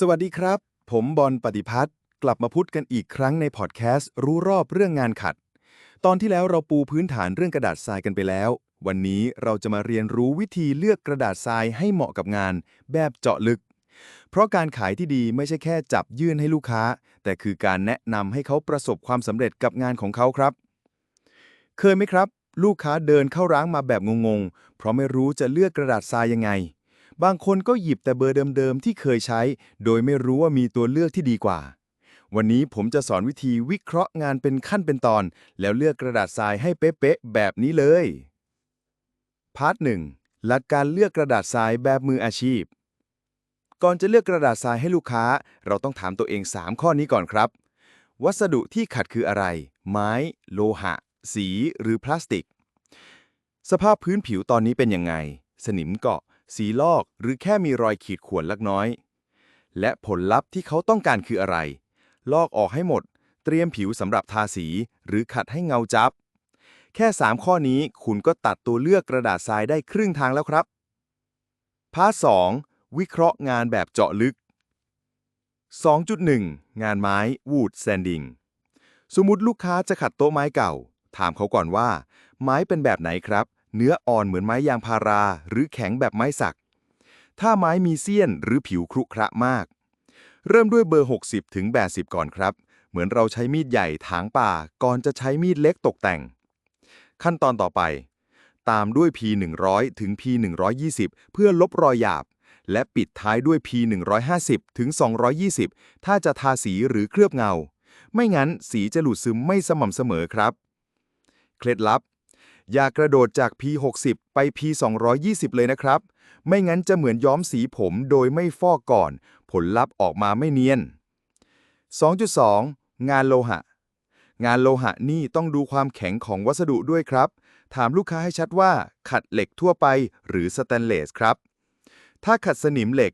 สวัสดีครับ ผมบอลปฏิพัฒน์กลับมาพูดกันอีกครั้งในพอดแคสต์รู้รอบเรื่องงานขัด ตอนที่แล้วเราปูพื้นฐานเรื่องกระดาษทรายกันไปแล้ว วันนี้เราจะมาเรียนรู้วิธีเลือกกระดาษทรายให้เหมาะกับงาน แบบเจาะลึก เพราะการขายที่ดีไม่ใช่แค่จับยื่นให้ลูกค้า แต่คือการแนะนำให้เขาประสบความสำเร็จกับงานของเขาครับ เคยไหมครับ ลูกค้าเดินเข้าร้านมาแบบงงๆ เพราะไม่รู้จะเลือกกระดาษทรายยังไง บางคนก็หยิบแต่เบอร์เดิมๆที่เคยใช้ โดยไม่รู้ว่ามีตัวเลือกที่ดีกว่า วันนี้ผมจะสอนวิธีวิเคราะห์งานเป็นขั้นเป็นตอน แล้วเลือกกระดาษทรายให้เป๊ะๆแบบนี้เลย พาร์ทหนึ่งหลักการเลือกกระดาษทรายแบบมืออาชีพ ก่อนจะเลือกกระดาษทรายให้ลูกค้า เราต้องถามตัวเอง 3 ข้อนี้ก่อนครับ วัสดุที่ขัดคืออะไร ไม้ โลหะ สี หรือพลาสติก สภาพพื้นผิวตอนนี้เป็นยังไง สนิมเกาะ สีลอกหรือแค่มีรอยขีดข่วนเล็กน้อย และผลลัพธ์ที่เขาต้องการคืออะไร ลอกออกให้หมด เตรียมผิวสำหรับทาสี หรือขัดให้เงาจับ แค่ 3 ข้อนี้คุณก็ตัดตัวเลือกกระดาษทรายได้ครึ่งทางแล้วครับพาร์ท2วิเคราะห์งานแบบเจาะลึก 2.1 งานไม้วูดแซนดิงสมมุติลูกค้าจะขัดโต๊ะไม้เก่า ถามเขาก่อนว่า ไม้เป็นแบบไหนครับ เนื้ออ่อนเหมือนไม้ยางพารา หรือแข็งแบบไม้สัก ถ้าไม้มีเสี้ยนหรือผิวครุขระมาก เริ่มด้วยเบอร์ 60 ถึง 80 ก่อนครับ เหมือนเราใช้มีดใหญ่ถางป่า ก่อนจะใช้มีดเล็กตกแต่ง ขั้นตอนต่อไป ตามด้วย P100 ถึง P120 เพื่อลบรอยหยาบ และปิดท้ายด้วย P150 ถึง220 ถ้าจะทาสีหรือเคลือบเงา ไม่งั้นสีจะหลุดซึมไม่สม่ำเสมอครับ เคล็ดลับ อย่ากระโดดจาก P60 ไป P220 เลยนะครับ ไม่งั้นจะเหมือนย้อมสีผมโดยไม่ฟอกก่อน ผลลัพธ์ออกมาไม่เนียน 2.2 งานโลหะ งานโลหะนี่ต้องดูความแข็งของวัสดุด้วยครับ ถามลูกค้าให้ชัดว่า ขัดเหล็กทั่วไปหรือสแตนเลสครับ ถ้าขัดสนิมเหล็ก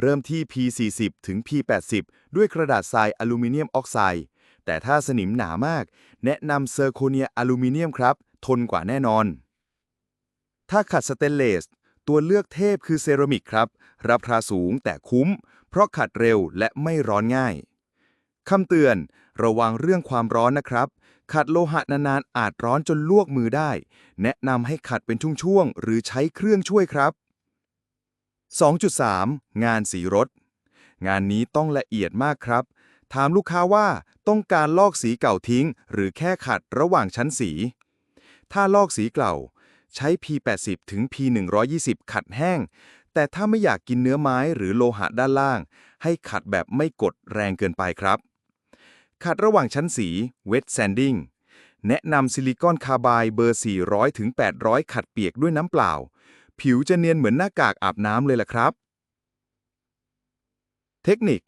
เริ่มที่ P40 ถึง P80 ด้วยกระดาษทรายอลูมิเนียมออกไซด์ แต่ถ้าสนิมหนามาก แนะนำเซอร์โคเนียอลูมิเนียมครับ ทนกว่าแน่นอน ถ้าขัดสเตนเลส ตัวเลือกเทพคือเซรามิกครับ ราคาสูงแต่คุ้ม เพราะขัดเร็วและไม่ร้อนง่ายคำเตือน ระวังเรื่องความร้อนนะครับ ขัดโลหะนานๆอาจร้อนจนลวกมือได้ แนะนำให้ขัดเป็นช่วงๆ หรือใช้เครื่องช่วยครับ 2.3 งานสีรถ งานนี้ต้องละเอียดมากครับ ถามลูกค้าว่า ต้องการลอกสีเก่าทิ้ง หรือแค่ขัดระหว่างชั้นสี ถ้าลอกสีเก่า ใช้ P80 ถึง P120 ขัดแห้ง แต่ถ้าไม่อยากกินเนื้อไม้หรือโลหะด้านล่าง ให้ขัดแบบไม่กดแรงเกินไปครับ ขัดระหว่างชั้นสี wet sanding แนะนำซิลิคอนคาร์บายเบอร์ 400ถึง800 ขัดเปียกด้วยน้ำเปล่า ผิวจะเนียนเหมือนหน้ากากอาบน้ำเลยล่ะครับ เทคนิค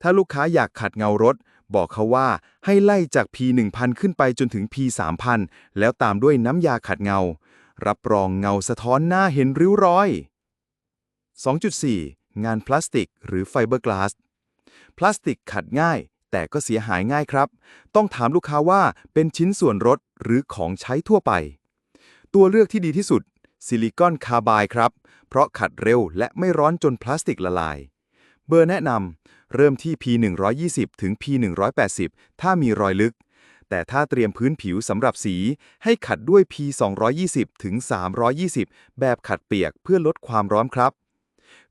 ถ้าลูกค้าอยากขัดเงารถ บอกเขาว่าให้ไล่จาก P1000 ขึ้นไปจนถึง P3000 แล้วตามด้วยน้ำยาขัดเงา รับรองเงาสะท้อนหน้าเห็นริ้วรอย 2.4 งานพลาสติก หรือไฟเบอร์กลาส พลาสติกขัดง่าย แต่ก็เสียหายง่ายครับ ต้องถามลูกค้าว่าเป็นชิ้นส่วนรถหรือของใช้ทั่วไป ตัวเลือกที่ดีที่สุด ซิลิคอนคาร์บายครับ เพราะขัดเร็วและไม่ร้อนจนพลาสติกละลาย เบอร์แนะนำ เริ่มที่ P120 ถึง P180 ถ้ามีรอยลึก แต่ถ้าเตรียมพื้นผิวสำหรับสี ให้ขัดด้วย P220 ถึง 320 แบบขัดเปียกเพื่อลดความร้อนครับ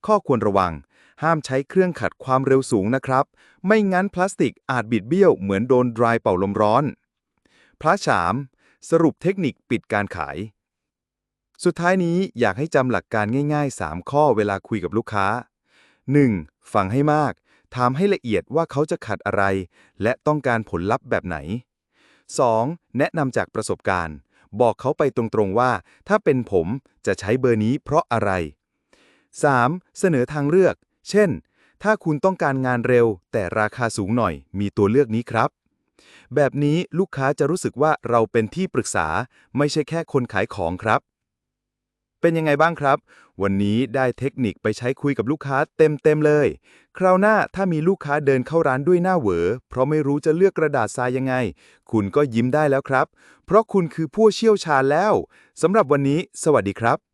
ข้อควรระวัง ห้ามใช้เครื่องขัดความเร็วสูงนะครับ ไม่งั้นพลาสติกอาจบิดเบี้ยวเหมือนโดนดรายเป่าลมร้อน พระฉามสรุปเทคนิคปิดการขาย สุดท้ายนี้อยากให้จำหลักการง่าย ๆ 3 ข้อเวลาคุยกับลูกค้า 1. ฟังให้มาก ถามให้ละเอียดว่าเขาจะขัดอะไร และต้องการผลลัพธ์แบบไหน 2. แนะนำจากประสบการณ์ บอกเขาไปตรงๆว่า ถ้าเป็นผมจะใช้เบอร์นี้เพราะอะไร 3. เสนอทางเลือก เช่น ถ้าคุณต้องการงานเร็ว แต่ราคาสูงหน่อย มีตัวเลือกนี้ครับ แบบนี้ลูกค้าจะรู้สึกว่าเราเป็นที่ปรึกษา ไม่ใช่แค่คนขายของครับ เป็นยังไงบ้างครับ วันนี้ได้เทคนิคไปใช้คุยกับลูกค้าเต็มๆเลย คราวหน้าถ้ามีลูกค้าเดินเข้าร้านด้วยหน้าเหวอ เพราะไม่รู้จะเลือกกระดาษทรายยังไง คุณก็ยิ้มได้แล้วครับ เพราะคุณคือผู้เชี่ยวชาญแล้วสำหรับวันนี้ สวัสดีครับ